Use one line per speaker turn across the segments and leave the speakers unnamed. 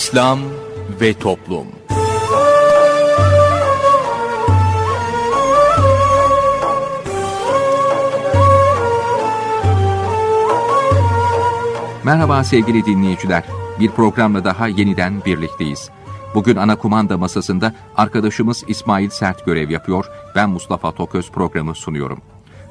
İslam ve Toplum
Merhaba sevgili dinleyiciler. Bir programla daha yeniden birlikteyiz. Bugün ana kumanda masasında arkadaşımız İsmail Sert görev yapıyor. Ben Mustafa Toköz programı sunuyorum.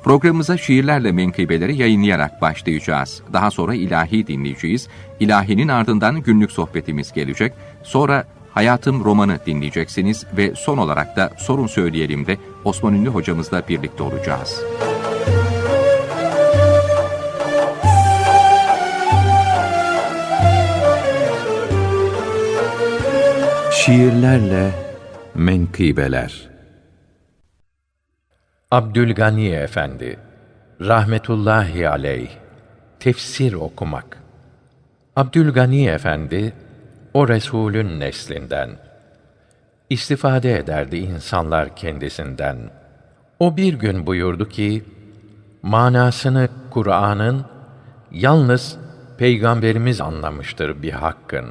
Programımıza şiirlerle menkıbeleri yayınlayarak başlayacağız. Daha sonra ilahi dinleyeceğiz. İlahinin ardından günlük sohbetimiz gelecek. Sonra Hayatım romanı dinleyeceksiniz ve son olarak da sorun söyleyelim de Osman Ünlü hocamızla birlikte olacağız.
Şiirlerle Menkıbeler
Abdülgani Efendi rahmetullahi aleyh tefsir okumak. Abdülgani Efendi o Resulün neslinden istifade ederdi insanlar kendisinden. O bir gün buyurdu ki manasını Kur'an'ın yalnız peygamberimiz anlamıştır bir hakkın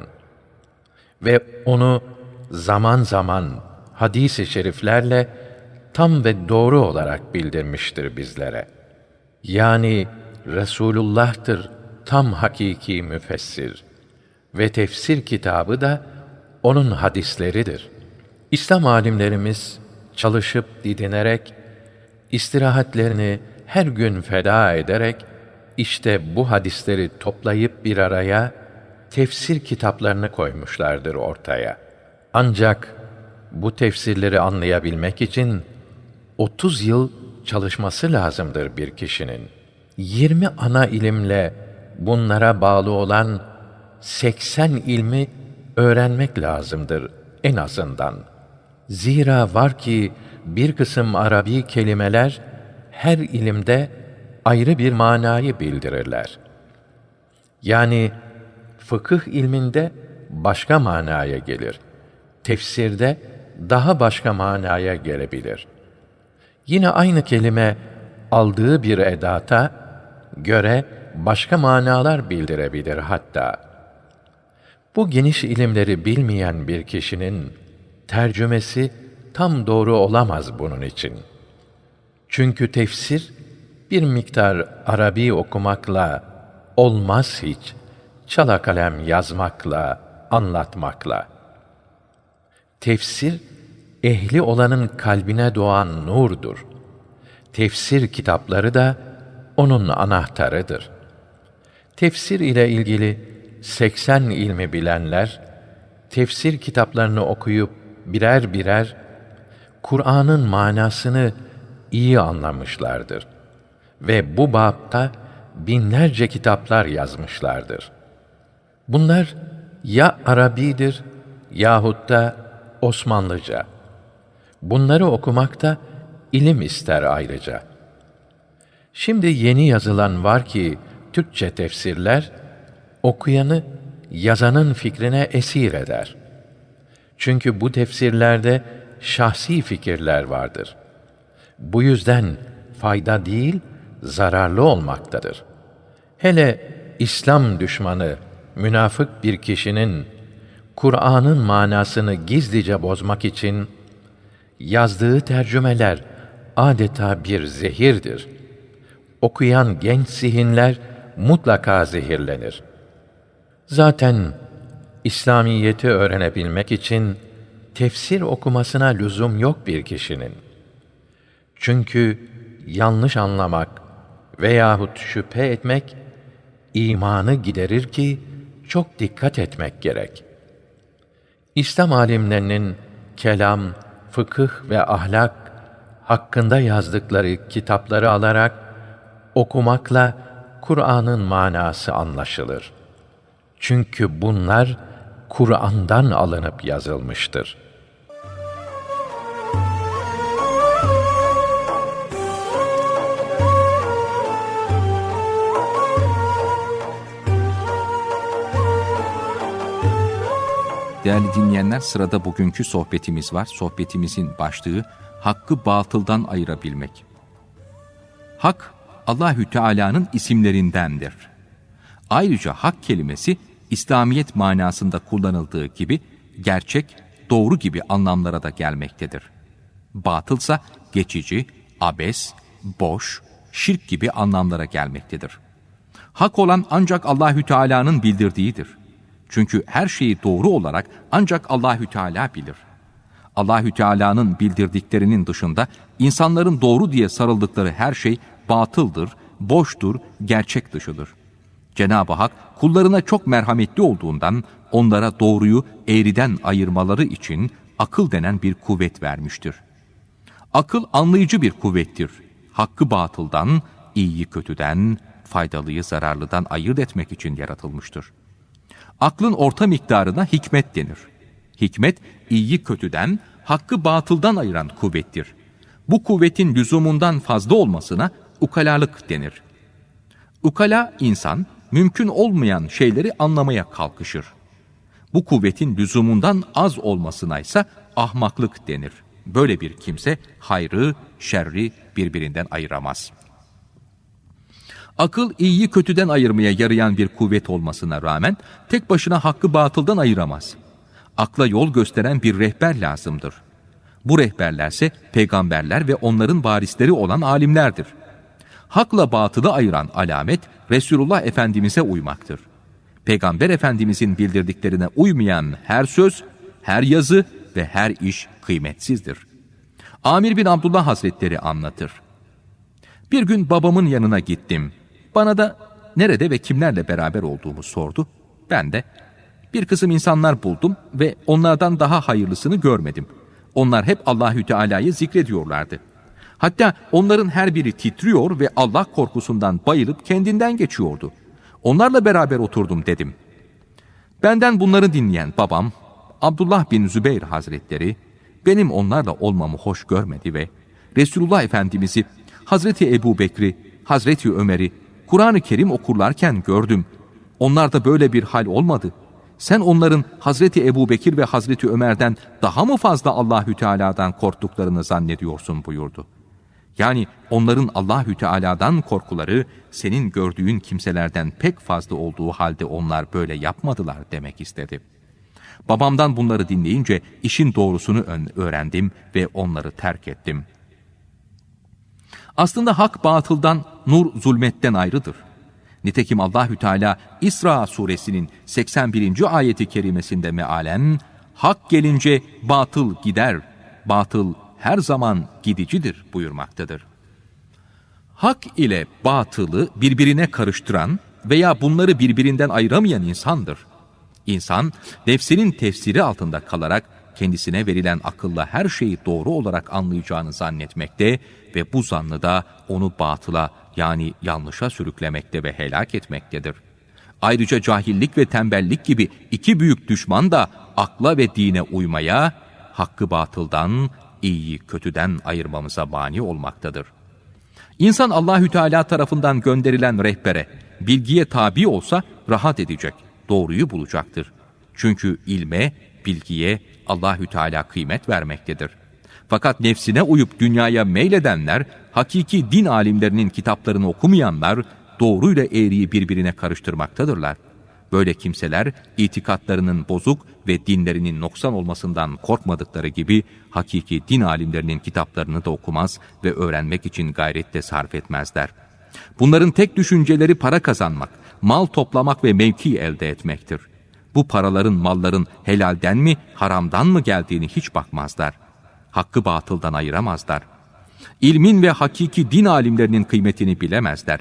ve onu zaman zaman hadis-i şeriflerle tam ve doğru olarak bildirmiştir bizlere. Yani Resulullah'tır tam hakiki müfessir ve tefsir kitabı da onun hadisleridir. İslam alimlerimiz çalışıp didinerek, istirahatlerini her gün feda ederek, işte bu hadisleri toplayıp bir araya, tefsir kitaplarını koymuşlardır ortaya. Ancak bu tefsirleri anlayabilmek için 30 yıl çalışması lazımdır bir kişinin. 20 ana ilimle bunlara bağlı olan 80 ilmi öğrenmek lazımdır en azından. Zira var ki bir kısım Arabi kelimeler her ilimde ayrı bir manayı bildirirler. Yani fıkıh ilminde başka manaya gelir. Tefsirde daha başka manaya gelebilir. Yine aynı kelime aldığı bir edata göre başka manalar bildirebilir hatta. Bu geniş ilimleri bilmeyen bir kişinin tercümesi tam doğru olamaz bunun için. Çünkü tefsir bir miktar Arabi okumakla olmaz hiç, çala kalem yazmakla, anlatmakla. Tefsir, ehli olanın kalbine doğan nurdur. Tefsir kitapları da onun anahtarıdır. Tefsir ile ilgili 80 ilmi bilenler, tefsir kitaplarını okuyup birer birer Kur'an'ın manasını iyi anlamışlardır ve bu bapta binlerce kitaplar yazmışlardır. Bunlar ya Arabidir yahut da Osmanlıca. Bunları okumak da ilim ister ayrıca. Şimdi yeni yazılan var ki Türkçe tefsirler okuyanı yazanın fikrine esir eder. Çünkü bu tefsirlerde şahsi fikirler vardır. Bu yüzden fayda değil, zararlı olmaktadır. Hele İslam düşmanı, münafık bir kişinin Kur'an'ın manasını gizlice bozmak için yazdığı tercümeler adeta bir zehirdir. Okuyan genç zihinler mutlaka zehirlenir. Zaten İslamiyeti öğrenebilmek için tefsir okumasına lüzum yok bir kişinin. Çünkü yanlış anlamak veyahut şüphe etmek imanı giderir ki çok dikkat etmek gerek. İslam alimlerinin kelam, fıkıh ve ahlak hakkında yazdıkları kitapları alarak okumakla Kur'an'ın manası anlaşılır. Çünkü bunlar Kur'an'dan alınıp yazılmıştır.
Değerli dinleyenler sırada bugünkü sohbetimiz var. Sohbetimizin başlığı hakkı batıldan ayırabilmek. Hak Allahü Teala'nın isimlerindendir. Ayrıca hak kelimesi İslamiyet manasında kullanıldığı gibi gerçek, doğru gibi anlamlara da gelmektedir. Batılsa geçici, abes, boş, şirk gibi anlamlara gelmektedir. Hak olan ancak Allahü Teala'nın bildirdiğidir. Çünkü her şeyi doğru olarak ancak Allahü Teala bilir. Allahü Teala'nın bildirdiklerinin dışında insanların doğru diye sarıldıkları her şey batıldır, boştur, gerçek dışıdır. Cenab-ı Hak kullarına çok merhametli olduğundan onlara doğruyu eğriden ayırmaları için akıl denen bir kuvvet vermiştir. Akıl anlayıcı bir kuvvettir. Hakkı batıldan, iyiyi kötüden, faydalıyı zararlıdan ayırt etmek için yaratılmıştır. Aklın orta miktarına hikmet denir. Hikmet, iyiyi kötüden, hakkı batıldan ayıran kuvvettir. Bu kuvvetin lüzumundan fazla olmasına ukalalık denir. Ukala insan, mümkün olmayan şeyleri anlamaya kalkışır. Bu kuvvetin lüzumundan az olmasına ise ahmaklık denir. Böyle bir kimse hayrı, şerri birbirinden ayıramaz. Akıl iyiyi kötüden ayırmaya yarayan bir kuvvet olmasına rağmen tek başına hakkı batıldan ayıramaz. Akla yol gösteren bir rehber lazımdır. Bu rehberlerse peygamberler ve onların varisleri olan alimlerdir. Hakla batılı ayıran alamet Resulullah Efendimiz'e uymaktır. Peygamber Efendimizin bildirdiklerine uymayan her söz, her yazı ve her iş kıymetsizdir. Amir bin Abdullah Hazretleri anlatır. Bir gün babamın yanına gittim. Bana da nerede ve kimlerle beraber olduğumu sordu. Ben de bir kısım insanlar buldum ve onlardan daha hayırlısını görmedim. Onlar hep Allahü Teala'yı zikrediyorlardı. Hatta onların her biri titriyor ve Allah korkusundan bayılıp kendinden geçiyordu. Onlarla beraber oturdum dedim. Benden bunları dinleyen babam, Abdullah bin Zübeyir Hazretleri, benim onlarla olmamı hoş görmedi ve Resulullah Efendimiz'i, Hazreti Ebu Bekri, Hazreti Ömer'i, Kur'an-ı Kerim okurlarken gördüm. Onlarda böyle bir hal olmadı. Sen onların Hazreti Ebu Bekir ve Hazreti Ömer'den daha mı fazla Allahü Teala'dan korktuklarını zannediyorsun buyurdu. Yani onların Allahü Teala'dan korkuları senin gördüğün kimselerden pek fazla olduğu halde onlar böyle yapmadılar demek istedi. Babamdan bunları dinleyince işin doğrusunu öğrendim ve onları terk ettim. Aslında hak batıldan, nur zulmetten ayrıdır. Nitekim Allahü Teala İsra suresinin 81. ayeti kerimesinde mealen hak gelince batıl gider, batıl her zaman gidicidir buyurmaktadır. Hak ile batılı birbirine karıştıran veya bunları birbirinden ayıramayan insandır. İnsan nefsinin tefsiri altında kalarak kendisine verilen akılla her şeyi doğru olarak anlayacağını zannetmekte ve bu zannı da onu batıla yani yanlışa sürüklemekte ve helak etmektedir. Ayrıca cahillik ve tembellik gibi iki büyük düşman da akla ve dine uymaya, hakkı batıldan, iyiyi kötüden ayırmamıza mani olmaktadır. İnsan Allahü Teala tarafından gönderilen rehbere, bilgiye tabi olsa rahat edecek, doğruyu bulacaktır. Çünkü ilme, bilgiye Allahü Teala kıymet vermektedir. Fakat nefsine uyup dünyaya meyledenler, hakiki din alimlerinin kitaplarını okumayanlar, doğruyla eğriyi birbirine karıştırmaktadırlar. Böyle kimseler itikatlarının bozuk ve dinlerinin noksan olmasından korkmadıkları gibi hakiki din alimlerinin kitaplarını da okumaz ve öğrenmek için gayrette sarf etmezler. Bunların tek düşünceleri para kazanmak, mal toplamak ve mevki elde etmektir. Bu paraların, malların helalden mi, haramdan mı geldiğini hiç bakmazlar. Hakkı batıldan ayıramazlar. İlmin ve hakiki din alimlerinin kıymetini bilemezler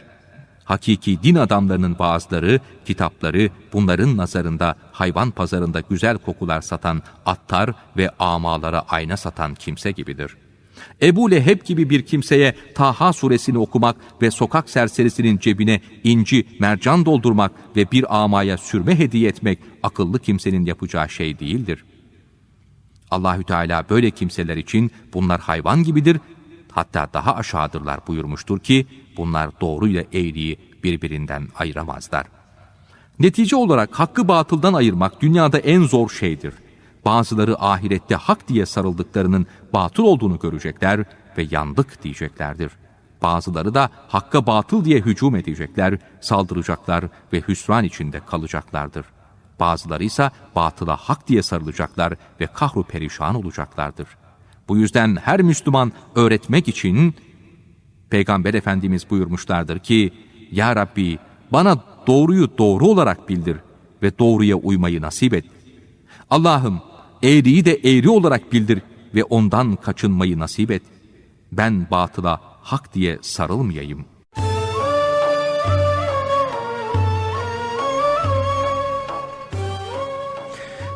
hakiki din adamlarının bazıları, kitapları bunların nazarında hayvan pazarında güzel kokular satan attar ve amalara ayna satan kimse gibidir. Ebu Leheb gibi bir kimseye Taha suresini okumak ve sokak serserisinin cebine inci, mercan doldurmak ve bir amaya sürme hediye etmek akıllı kimsenin yapacağı şey değildir. Allahü Teala böyle kimseler için bunlar hayvan gibidir hatta daha aşağıdırlar buyurmuştur ki bunlar doğruyla eğriyi birbirinden ayıramazlar. Netice olarak hakkı batıldan ayırmak dünyada en zor şeydir. Bazıları ahirette hak diye sarıldıklarının batıl olduğunu görecekler ve yandık diyeceklerdir. Bazıları da hakka batıl diye hücum edecekler, saldıracaklar ve hüsran içinde kalacaklardır. Bazıları ise batıla hak diye sarılacaklar ve kahru perişan olacaklardır. Bu yüzden her Müslüman öğretmek için Peygamber Efendimiz buyurmuşlardır ki, Ya Rabbi bana doğruyu doğru olarak bildir ve doğruya uymayı nasip et. Allah'ım eğriyi de eğri olarak bildir ve ondan kaçınmayı nasip et. Ben batıla hak diye sarılmayayım.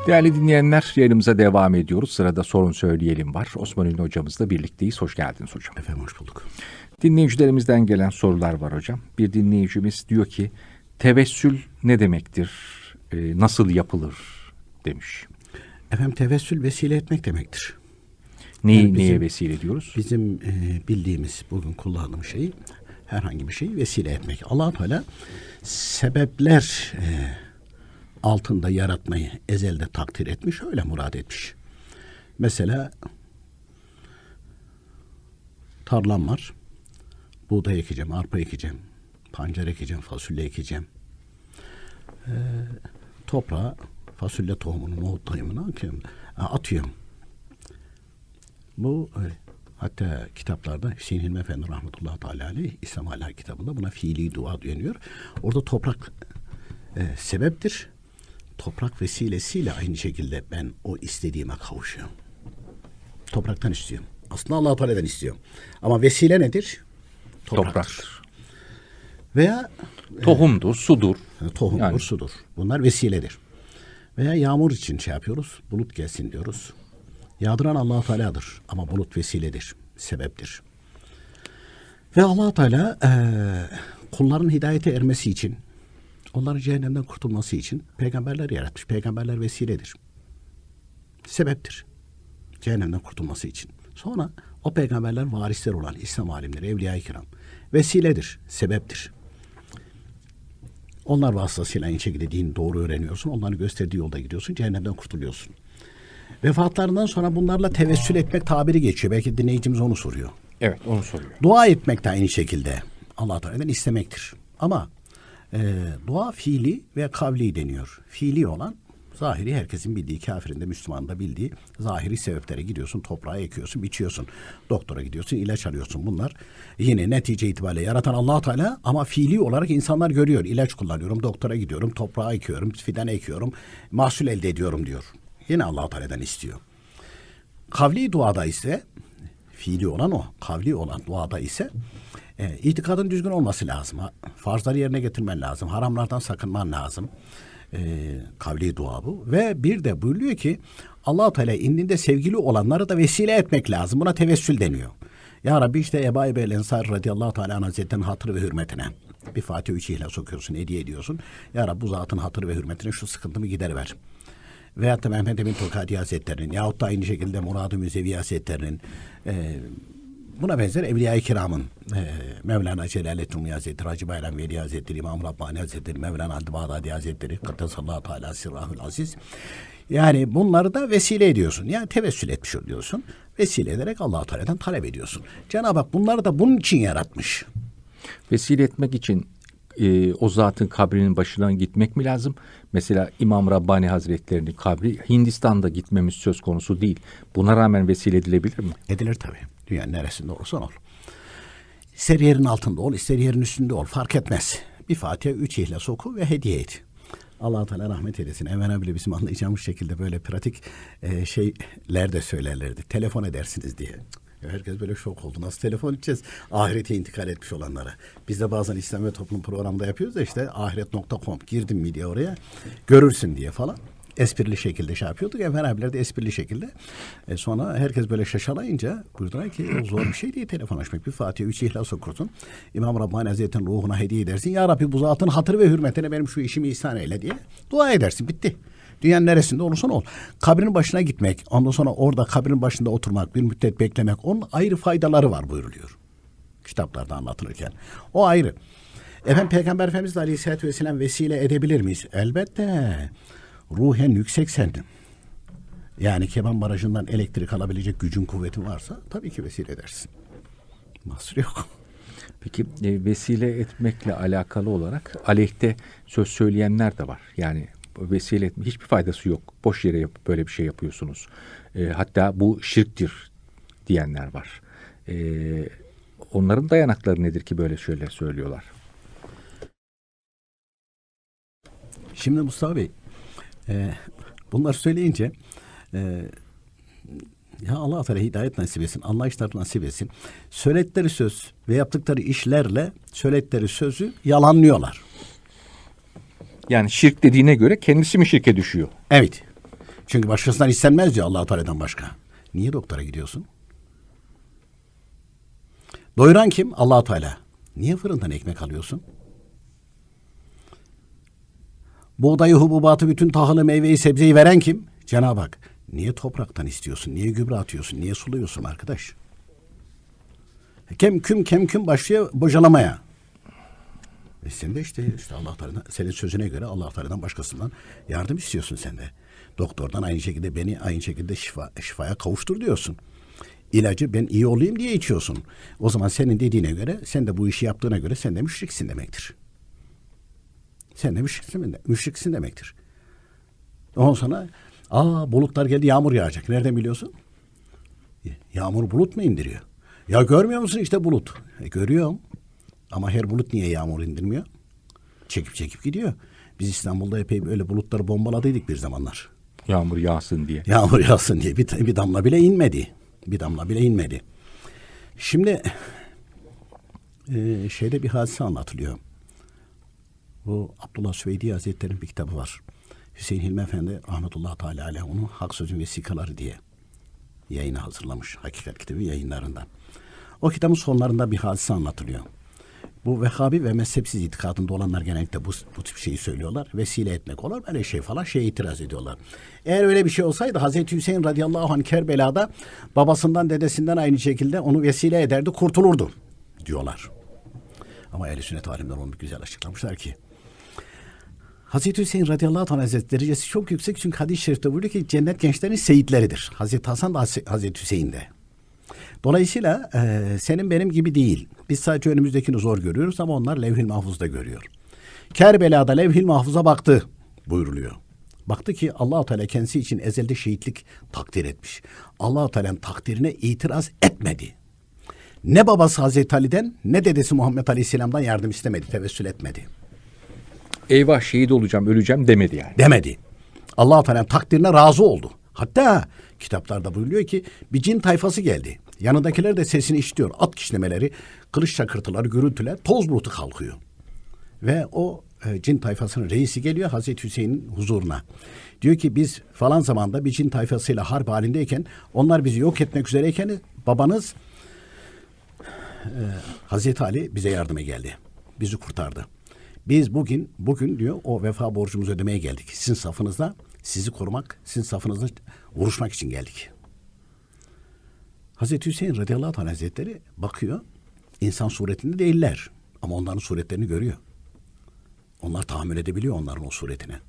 Değerli dinleyenler yayınımıza devam ediyoruz. Sırada sorun söyleyelim var. Osman Ünlü hocamızla birlikteyiz. Hoş geldiniz hocam.
Efendim hoş bulduk.
Dinleyicilerimizden gelen sorular var hocam. Bir dinleyicimiz diyor ki tevessül ne demektir? Ee, nasıl yapılır demiş.
Efendim tevessül vesile etmek demektir.
Neyi
Yani bizim-
neye vesile diyoruz?
Bizim e, bildiğimiz bugün kullandığımız şey herhangi bir şeyi vesile etmek. allah Teala sebepler e, altında yaratmayı ezelde takdir etmiş, öyle murad etmiş. Mesela tarlam var. Buğday ekeceğim, arpa ekeceğim, pancar ekeceğim, fasulye ekeceğim. E, toprağa fasulye tohumunu, nohut tohumunu atıyorum. Bu e, hatta kitaplarda Hüseyin Hilmi Efendi rahmetullahi teala aleyh İslam Hala kitabında buna fiili dua deniyor. Orada toprak e, sebeptir. Toprak vesilesiyle aynı şekilde ben o istediğime kavuşuyorum. Topraktan istiyorum. Aslında Allah Teala'dan istiyorum. Ama vesile nedir?
Topraktır.
Veya
Tohumdur, sudur.
e, tohumdur,
Yani-
sudur. Bunlar vesiledir. Veya yağmur için şey yapıyoruz. Bulut gelsin diyoruz. Yağdıran allah Teala'dır. Ama bulut vesiledir. Sebeptir. Ve allah Teala eee, kulların hidayete ermesi için, onların cehennemden kurtulması için peygamberler yaratmış. Peygamberler vesiledir. Sebeptir. Cehennemden kurtulması için. Sonra o peygamberler varisler olan İslam alimleri, evliya-i kiram vesiledir, sebeptir. Onlar vasıtasıyla aynı şekilde dini doğru öğreniyorsun. Onların gösterdiği yolda gidiyorsun. Cehennemden kurtuluyorsun. Vefatlarından sonra bunlarla tevessül etmek tabiri geçiyor. Belki dinleyicimiz onu soruyor.
Evet onu soruyor.
Dua etmek de aynı şekilde Allah Teala'dan istemektir. Ama e, dua fiili ve kavli deniyor. Fiili olan zahiri herkesin bildiği, kafirin de Müslümanın da bildiği zahiri sebeplere gidiyorsun, toprağa ekiyorsun, biçiyorsun. Doktora gidiyorsun, ilaç alıyorsun. Bunlar yine netice itibariyle yaratan allah Teala ama fiili olarak insanlar görüyor. İlaç kullanıyorum, doktora gidiyorum, toprağa ekiyorum, fidan ekiyorum, mahsul elde ediyorum diyor. Yine allah Teala'dan istiyor. Kavli duada ise fiili olan o. Kavli olan duada ise e, itikadın düzgün olması lazım. Farzları yerine getirmen lazım. Haramlardan sakınman lazım. E, kavli dua bu. Ve bir de buyuruyor ki allah Teala indinde sevgili olanları da vesile etmek lazım. Buna tevessül deniyor. Ya Rabbi işte Ebu Eyyub el Ensar radıyallahu teala hazretleri'nin hatırı ve hürmetine bir Fatih üç ihlas okuyorsun, hediye ediyorsun. Ya Rabbi bu zatın hatırı ve hürmetine şu sıkıntımı gideriver. Veyahut da Mehmet Emin Tokadi Hazretleri'nin yahut da aynı şekilde Murad-ı Müzevi Hazretleri'nin e, buna benzer Evliya-i Kiram'ın e, Mevlana Celaleddin Rumi Hazretleri, Hacı Bayram Veli Hazretleri, İmam Rabbani Hazretleri, Mevlana Halid Bağdadi Hazretleri, Kaddesallahu Teala Sirrahül Aziz. Yani bunları da vesile ediyorsun. Yani tevessül etmiş oluyorsun. Vesile ederek allah Teala'dan talep ediyorsun. Cenab-ı Hak bunları da bunun için yaratmış.
Vesile etmek için e, o zatın kabrinin başından gitmek mi lazım? Mesela İmam Rabbani Hazretleri'nin kabri Hindistan'da gitmemiz söz konusu değil. Buna rağmen vesile edilebilir mi?
Edilir tabii. Dünyanın neresinde olursan ol. İster yerin altında ol, ister yerin üstünde ol. Fark etmez. Bir Fatiha, üç ihlas oku ve hediye et. allah Teala rahmet eylesin. Evvela bile bizim anlayacağımız şekilde böyle pratik e, şeyler de söylerlerdi. Telefon edersiniz diye. Herkes böyle şok oldu. Nasıl telefon edeceğiz? Ahirete intikal etmiş olanlara. Biz de bazen İslam ve Toplum programda yapıyoruz da işte ahiret.com girdim mi diye oraya görürsün diye falan esprili şekilde şey yapıyorduk. Enver abiler de esprili şekilde. E sonra herkes böyle şaşalayınca buyurdular ki zor bir şey değil telefon açmak. Bir Fatiha, üç ihlas okursun. İmam Rabbani Hazretleri'nin ruhuna hediye edersin. Ya Rabbi bu zatın hatır ve hürmetine benim şu işimi ihsan eyle diye dua edersin. Bitti. Dünyanın neresinde olursan ol. Kabrin başına gitmek, ondan sonra orada kabrin başında oturmak, bir müddet beklemek, onun ayrı faydaları var buyuruluyor. Kitaplarda anlatılırken. O ayrı. Efendim Peygamber Efendimiz de Aleyhisselatü Vesselam vesile edebilir miyiz? Elbette. Ruhen yükseksen, yani Keban Barajı'ndan elektrik alabilecek gücün kuvvetin varsa tabii ki vesile edersin. Mahsur yok.
Peki e, vesile etmekle alakalı olarak aleyhte söz söyleyenler de var. Yani vesile etme hiçbir faydası yok. Boş yere yap- böyle bir şey yapıyorsunuz. E, hatta bu şirktir diyenler var. E, onların dayanakları nedir ki böyle şeyler söylüyorlar?
Şimdi Mustafa Bey, e, bunları söyleyince e, ya Allah Teala hidayet nasip etsin, anlayışlar nasip etsin. Söyledikleri söz ve yaptıkları işlerle söyledikleri sözü yalanlıyorlar.
Yani şirk dediğine göre kendisi mi şirke düşüyor?
Evet. Çünkü başkasından istenmez diyor Allah Teala'dan başka. Niye doktora gidiyorsun? Doyuran kim? Allah Teala. Niye fırından ekmek alıyorsun? Buğdayı, hububatı, bütün tahılı, meyveyi, sebzeyi veren kim? Cenab-ı Hak. Niye topraktan istiyorsun? Niye gübre atıyorsun? Niye suluyorsun arkadaş? Kem küm kem küm başlıyor bocalamaya. E sen de işte, işte Allah Teala'dan senin sözüne göre Allah Teala'dan başkasından yardım istiyorsun sen de. Doktordan aynı şekilde beni aynı şekilde şifa, şifaya kavuştur diyorsun. İlacı ben iyi olayım diye içiyorsun. O zaman senin dediğine göre sen de bu işi yaptığına göre sen de müşriksin demektir. Sen de müşriksin, müşriksin demektir. Ondan sonra aa bulutlar geldi yağmur yağacak. Nereden biliyorsun? Yağmur bulut mu indiriyor? Ya görmüyor musun işte bulut? E, görüyorum. Ama her bulut niye yağmur indirmiyor? Çekip çekip gidiyor. Biz İstanbul'da epey böyle bulutları bombaladıydık bir zamanlar.
Yağmur yağsın diye.
Yağmur yağsın diye bir, bir damla bile inmedi. Bir damla bile inmedi. Şimdi e, şeyde bir hadise anlatılıyor. Bu Abdullah Süveydi Hazretleri'nin bir kitabı var. Hüseyin Hilmi Efendi rahmetullah teala aleyh onu Hak Sözün Vesikaları diye yayına hazırlamış. Hakikat kitabı yayınlarından. O kitabın sonlarında bir hadise anlatılıyor. Bu Vehhabi ve mezhepsiz itikadında olanlar genellikle bu, bu tip şeyi söylüyorlar. Vesile etmek olur böyle şey falan şeye itiraz ediyorlar. Eğer öyle bir şey olsaydı Hazreti Hüseyin radıyallahu anh Kerbela'da babasından dedesinden aynı şekilde onu vesile ederdi kurtulurdu diyorlar. Ama ehl sünnet alimler onu güzel açıklamışlar ki Hazreti Hüseyin radıyallahu anh hazretleri derecesi çok yüksek çünkü hadis-i şerifte buyuruyor ki cennet gençlerin seyitleridir. Hazreti Hasan da Hazreti Hüseyin de. Dolayısıyla e, senin benim gibi değil. Biz sadece önümüzdekini zor görüyoruz ama onlar levh-i mahfuzda görüyor. Kerbela'da levh-i mahfuza baktı buyuruluyor. Baktı ki allah Teala kendisi için ezelde şehitlik takdir etmiş. allah Teala'nın takdirine itiraz etmedi. Ne babası Hazreti Ali'den ne dedesi Muhammed Aleyhisselam'dan yardım istemedi, tevessül etmedi.
Eyvah şehit olacağım, öleceğim demedi yani.
Demedi. allah Teala'nın takdirine razı oldu. Hatta kitaplarda buyuruyor ki bir cin tayfası geldi. Yanındakiler de sesini işitiyor. At kişnemeleri, kılıç çakırtıları, gürültüler, toz bulutu kalkıyor. Ve o e, cin tayfasının reisi geliyor Hazreti Hüseyin'in huzuruna. Diyor ki biz falan zamanda bir cin tayfasıyla harp halindeyken onlar bizi yok etmek üzereyken babanız e, Hazreti Ali bize yardıma geldi. Bizi kurtardı. Biz bugün bugün diyor o vefa borcumuzu ödemeye geldik. Sizin safınızda sizi korumak, sizin safınızda vuruşmak için geldik. Hazreti Hüseyin radıyallahu anh hazretleri bakıyor. insan suretinde değiller. Ama onların suretlerini görüyor. Onlar tahammül edebiliyor onların o suretine.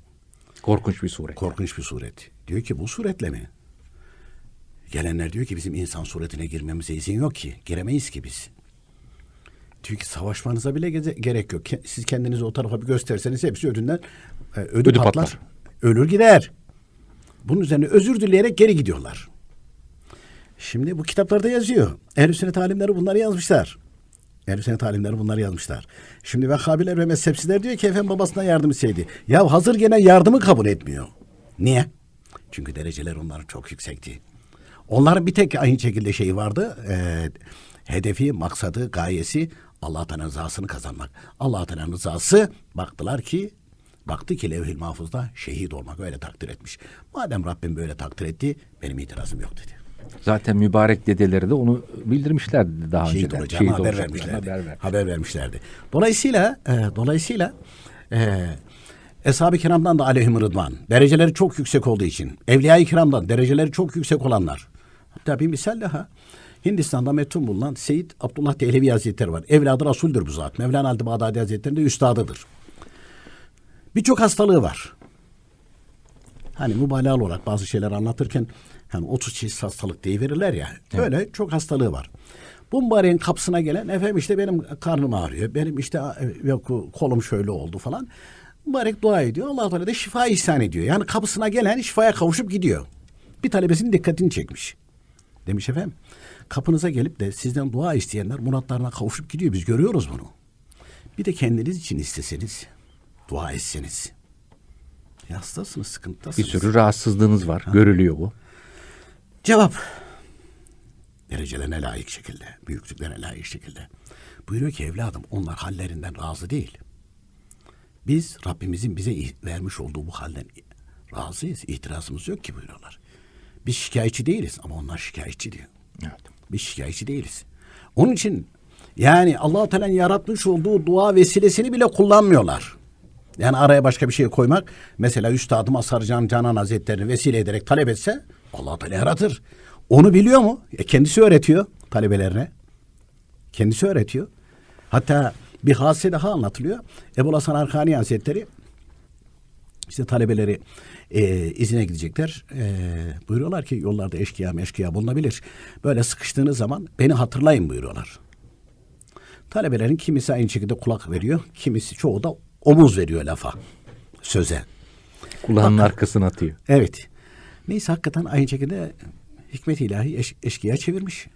Korkunç bir suret.
Korkunç bir suret. Diyor ki bu suretle mi? Gelenler diyor ki bizim insan suretine girmemize izin yok ki. Giremeyiz ki biz. Ki savaşmanıza bile gerek yok. Siz kendinizi o tarafa bir gösterseniz hepsi ödünden e, ödü,
Ödü
patlar.
patlar.
Ölür gider. Bunun üzerine özür dileyerek geri gidiyorlar. Şimdi bu kitaplarda yazıyor. Ehl-i sünnet alimleri bunları yazmışlar. Ehl-i sünnet alimleri bunları yazmışlar. Şimdi Vehhabiler ve mezhepsizler diyor ki efendim babasından yardım isteydi. Ya hazır gene yardımı kabul etmiyor. Niye? Çünkü dereceler onların çok yüksekti. Onların bir tek aynı şekilde şeyi vardı. e, hedefi, maksadı, gayesi Allah Teala'nın rızasını kazanmak. Allah Teala'nın rızası baktılar ki baktı ki levh-i mahfuzda şehit olmak öyle takdir etmiş. Madem Rabbim böyle takdir etti benim itirazım yok dedi.
Zaten mübarek dedeleri de onu bildirmişlerdi daha
şehit
önceden.
olacağını haber vermişlerdi.
haber ver-
Haber vermişlerdi. Dolayısıyla e, dolayısıyla e, Eshab-ı kiramdan da aleyhim rıdvan. Dereceleri çok yüksek olduğu için. Evliya-i kiramdan dereceleri çok yüksek olanlar. Hatta bir misal daha. Hindistan'da metun bulunan Seyyid Abdullah Dehlevi Hazretleri var. Evladı Resul'dür bu zat. Mevlana Halid Bağdadi Hazretleri'nin de üstadıdır. Birçok hastalığı var. Hani mübalağalı olarak bazı şeyler anlatırken hani 30 çeşit hastalık diye verirler ya. Öyle çok hastalığı var. Bu mübareğin kapısına gelen efendim işte benim karnım ağrıyor. Benim işte e, yok kolum şöyle oldu falan. Mübarek dua ediyor. Allah Teala da şifa ihsan ediyor. Yani kapısına gelen şifaya kavuşup gidiyor. Bir talebesinin dikkatini çekmiş. Demiş efendim kapınıza gelip de sizden dua isteyenler muratlarına kavuşup gidiyor. Biz görüyoruz bunu. Bir de kendiniz için isteseniz, dua etseniz. Ya hastasınız,
Bir
sıkıntıdasınız.
sürü rahatsızlığınız var. Görülüyor bu.
Cevap. Derecelerine layık şekilde, büyüklüklerine layık şekilde. Buyuruyor ki evladım onlar hallerinden razı değil. Biz Rabbimizin bize vermiş olduğu bu halden razıyız. İtirazımız yok ki buyuruyorlar. Biz şikayetçi değiliz ama onlar şikayetçi diyor.
Evet.
Biz şikayetçi değiliz. Onun için yani allah Teala'nın yaratmış olduğu dua vesilesini bile kullanmıyorlar. Yani araya başka bir şey koymak. Mesela Üstadım Asarcan Canan Hazretleri'ni vesile ederek talep etse allah Teala yaratır. Onu biliyor mu? E kendisi öğretiyor talebelerine. Kendisi öğretiyor. Hatta bir hadise daha anlatılıyor. Ebu Hasan Arkani Hazretleri işte talebeleri e, izine gidecekler. E, buyuruyorlar ki yollarda eşkıya meşkıya bulunabilir. Böyle sıkıştığınız zaman beni hatırlayın buyuruyorlar. Talebelerin kimisi aynı şekilde kulak veriyor. Kimisi çoğu da omuz veriyor lafa. Söze.
Kulağının arkasına atıyor.
Evet. Neyse hakikaten aynı şekilde hikmet ilahi eş, eşkıya çevirmiş.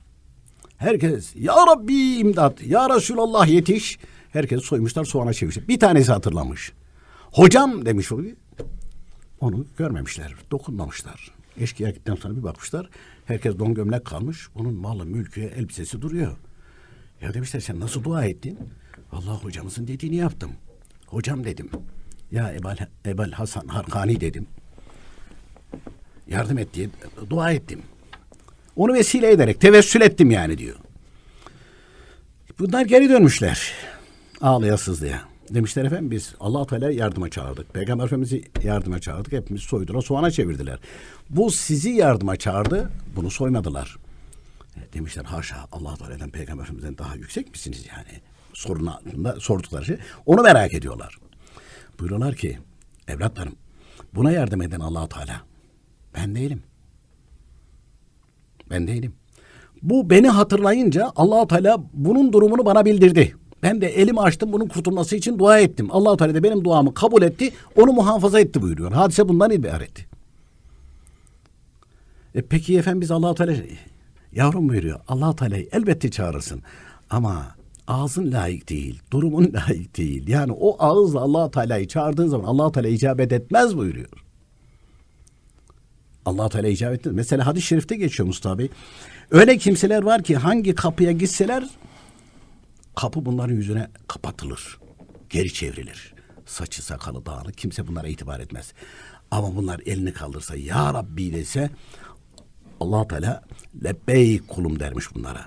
Herkes ya Rabbi imdat, ya Resulallah yetiş. Herkes soymuşlar soğana çevirmişler. Bir tanesi hatırlamış. Hocam demiş o. Onu görmemişler, dokunmamışlar. Eşkıya gittikten sonra bir bakmışlar. Herkes don gömlek kalmış. Onun malı, mülkü, elbisesi duruyor. Ya demişler sen nasıl dua ettin? Allah hocamızın dediğini yaptım. Hocam dedim. Ya Ebal, Ebal Hasan Harkani dedim. Yardım et diye dua ettim. Onu vesile ederek tevessül ettim yani diyor. Bunlar geri dönmüşler. Ağlaya sızlaya. Demişler efendim biz allah Teala yardıma çağırdık. Peygamber Efendimiz'i yardıma çağırdık. Hepimiz soydular soğana çevirdiler. Bu sizi yardıma çağırdı. Bunu soymadılar. E, Demişler haşa allah Teala'dan Peygamber Efendimiz'den daha yüksek misiniz yani? Soruna sordukları şey. Onu merak ediyorlar. Buyuruyorlar ki evlatlarım buna yardım eden allah Teala. Ben değilim. Ben değilim. Bu beni hatırlayınca allah Teala bunun durumunu bana bildirdi. Ben de elimi açtım bunun kurtulması için dua ettim. allah Teala da benim duamı kabul etti. Onu muhafaza etti buyuruyor. Hadise bundan ibaret. E peki efendim biz allah Teala yavrum buyuruyor. allah Teala'yı elbette çağırırsın. Ama ağzın layık değil. Durumun layık değil. Yani o ağızla allah Teala'yı çağırdığın zaman allah Teala icabet etmez buyuruyor. allah Teala icabet etmez. Mesela hadis-i şerifte geçiyor Mustafa Bey. Öyle kimseler var ki hangi kapıya gitseler kapı bunların yüzüne kapatılır. Geri çevrilir. Saçı sakalı dağınık kimse bunlara itibar etmez. Ama bunlar elini kaldırsa ya Rabbi dese allah Teala lebbeyk kulum dermiş bunlara.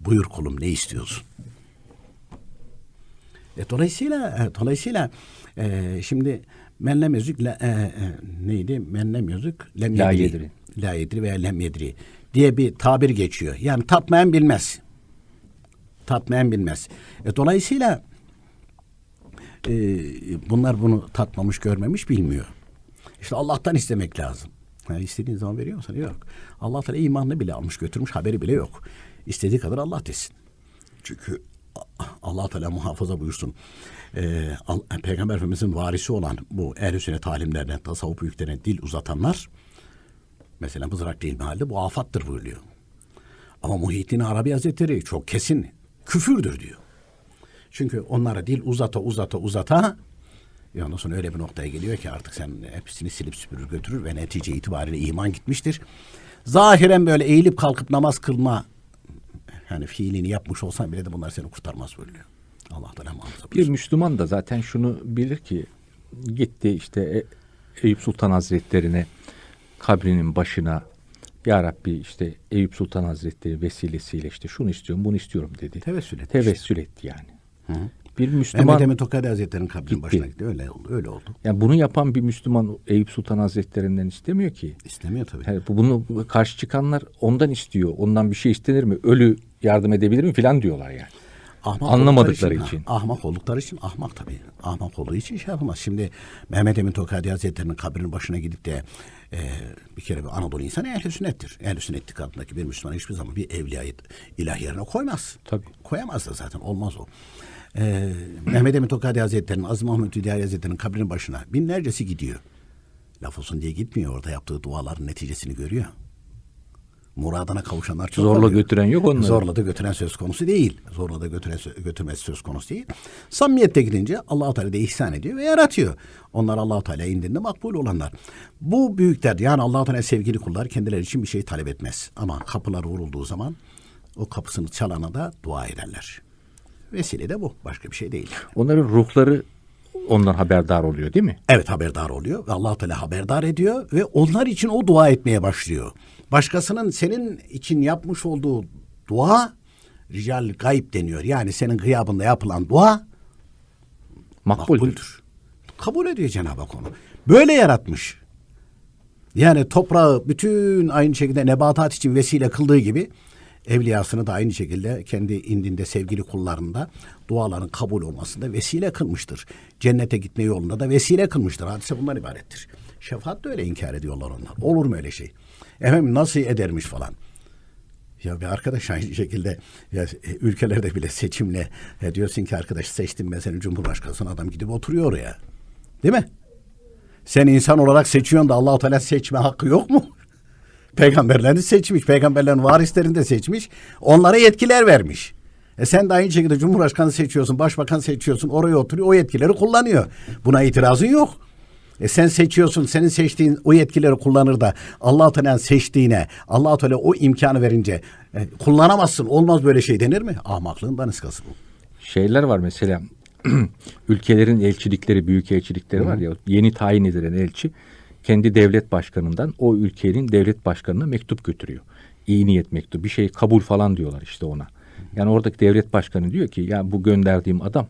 Buyur kulum ne istiyorsun? E, dolayısıyla e, dolayısıyla e, şimdi men lem yüzük le, e, e, neydi? Men lem yüzük lem
La
yedri. La yedri veya lem yedri diye bir tabir geçiyor. Yani tatmayan bilmez. Tatmayan bilmez. E, dolayısıyla e, bunlar bunu tatmamış, görmemiş, bilmiyor. İşte Allah'tan istemek lazım. Ha, istediğin zaman veriyor musun? Yok. Allah Teala imanını bile almış götürmüş haberi bile yok. İstediği kadar Allah desin. Çünkü Allah Teala muhafaza buyursun. Ee, Peygamber Efendimizin varisi olan bu ehl sünnet alimlerine, tasavvuf büyüklerine dil uzatanlar mesela mızrak değil mehalde bu afattır buyuruyor. Ama Muhyiddin Arabi Hazretleri çok kesin küfürdür diyor. Çünkü onlara dil uzata uzata uzata ya ondan sonra öyle bir noktaya geliyor ki artık sen hepsini silip süpürür götürür ve netice itibariyle iman gitmiştir. Zahiren böyle eğilip kalkıp namaz kılma yani fiilini yapmış olsan bile de bunlar seni kurtarmaz buyuruyor. Allah Teala muhafaza
Bir. Müslüman da zaten şunu bilir ki gitti işte E- Eyüp Sultan Hazretlerine kabrinin başına Ya Rabbi işte Eyüp Sultan Hazretleri vesilesiyle işte şunu istiyorum bunu istiyorum dedi.
Tevessül etti
Tevessül etti yani. Bir
Mehmet
Müslüman
Emin Tokadi Hazretleri'nin kabrinin
Gitti.
başına gitti. Öyle oldu. Öyle oldu.
yani bunu yapan bir Müslüman Eyüp Sultan Hazretlerinden istemiyor ki.
İstemiyor tabii.
Yani bu- bunu karşı çıkanlar ondan istiyor. Ondan bir şey istenir mi? Ölü yardım edebilir mi filan diyorlar yani.
Ahmak
Anlamadıkları
oldukları
için.
ha, ahmak oldukları için ahmak tabii. Ahmak olduğu için şey yapamaz. Şimdi Mehmet Emin Tokadi Hazretleri'nin kabrinin başına gidip de e, bir kere bir Anadolu insanı ehl-i sünnettir. Ehl-i sünnet itikadındaki bir Müslüman hiçbir zaman bir evliyayı ilah yerine koymaz.
Tabii.
Koyamaz da zaten olmaz o. E, Mehmet Emin Tokadi Hazretleri'nin Aziz Mahmut Hüdayi Hazretleri'nin kabrinin başına binlercesi gidiyor. Laf olsun diye gitmiyor orada yaptığı duaların neticesini görüyor. Muradına kavuşanlar çok
Zorla
oluyor.
götüren yok onları.
Zorla da götüren söz konusu değil. Zorla da götüren, götürmesi söz konusu değil. Samimiyette gidince allah Teala da ihsan ediyor ve yaratıyor. Onlar allah Teala indinde makbul olanlar. Bu büyükler yani allah Teala sevgili kullar kendileri için bir şey talep etmez. Ama kapılar vurulduğu zaman o kapısını çalana da dua ederler. Vesile de bu. Başka bir şey değil.
Onların ruhları ondan haberdar oluyor değil mi?
Evet haberdar oluyor ve allah Teala haberdar ediyor ve onlar için o dua etmeye başlıyor. Başkasının senin için yapmış olduğu dua rical gayb deniyor. Yani senin gıyabında yapılan dua
Makbuldür.
makbuldür. Kabul ediyor Cenab-ı Hak onu. Böyle yaratmış. Yani toprağı bütün aynı şekilde nebatat için vesile kıldığı gibi evliyasını da aynı şekilde kendi indinde sevgili kullarında duaların kabul olmasında vesile kılmıştır. Cennete gitme yolunda da vesile kılmıştır. Hadise bundan ibarettir. Şefaat de öyle inkar ediyorlar onlar. Olur mu öyle şey? Efendim nasıl edermiş falan. Ya bir arkadaş aynı şekilde ya, e, ülkelerde bile seçimle ya diyorsun ki arkadaş seçtim ben seni cumhurbaşkanısın adam gidip oturuyor oraya. Değil mi? Sen insan olarak seçiyorsun da Allah-u Teala seçme hakkı yok mu? Peygamberlerini seçmiş, peygamberlerin varislerini de seçmiş, onlara yetkiler vermiş. E sen de aynı şekilde Cumhurbaşkanı seçiyorsun, başbakan seçiyorsun, oraya oturuyor, o yetkileri kullanıyor. Buna itirazın yok. E sen seçiyorsun, senin seçtiğin o yetkileri kullanır da Allah Teala'nın seçtiğine, Allah Teala o imkanı verince e, kullanamazsın. Olmaz böyle şey denir mi? Ahmaklığın daniskası bu.
Şeyler var mesela ülkelerin elçilikleri, büyük elçilikleri var ya yeni tayin edilen elçi kendi devlet başkanından o ülkenin devlet başkanına mektup götürüyor. İyi niyet mektubu bir şey kabul falan diyorlar işte ona. Yani oradaki devlet başkanı diyor ki ya bu gönderdiğim adam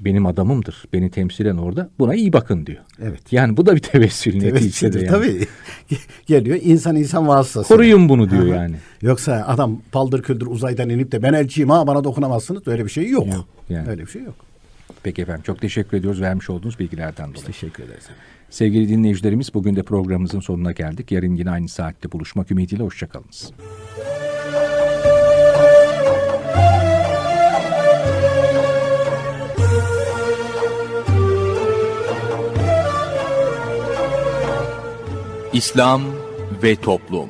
benim adamımdır. Beni temsilen orada. Buna iyi bakın diyor.
Evet.
Yani bu da bir tevessül neticede yani.
Tabii. Geliyor insan insan vasıtası.
Koruyun bunu diyor yani.
Yoksa adam paldır küldür uzaydan inip de ben elçiyim ha bana dokunamazsınız. Öyle bir şey yok.
Yok, yani.
Öyle bir şey yok.
Peki efendim çok teşekkür ediyoruz vermiş olduğunuz bilgilerden dolayı.
Teşekkür ederiz.
Sevgili dinleyicilerimiz bugün de programımızın sonuna geldik. Yarın yine aynı saatte buluşmak ümidiyle hoşçakalınız.
İslam ve Toplum.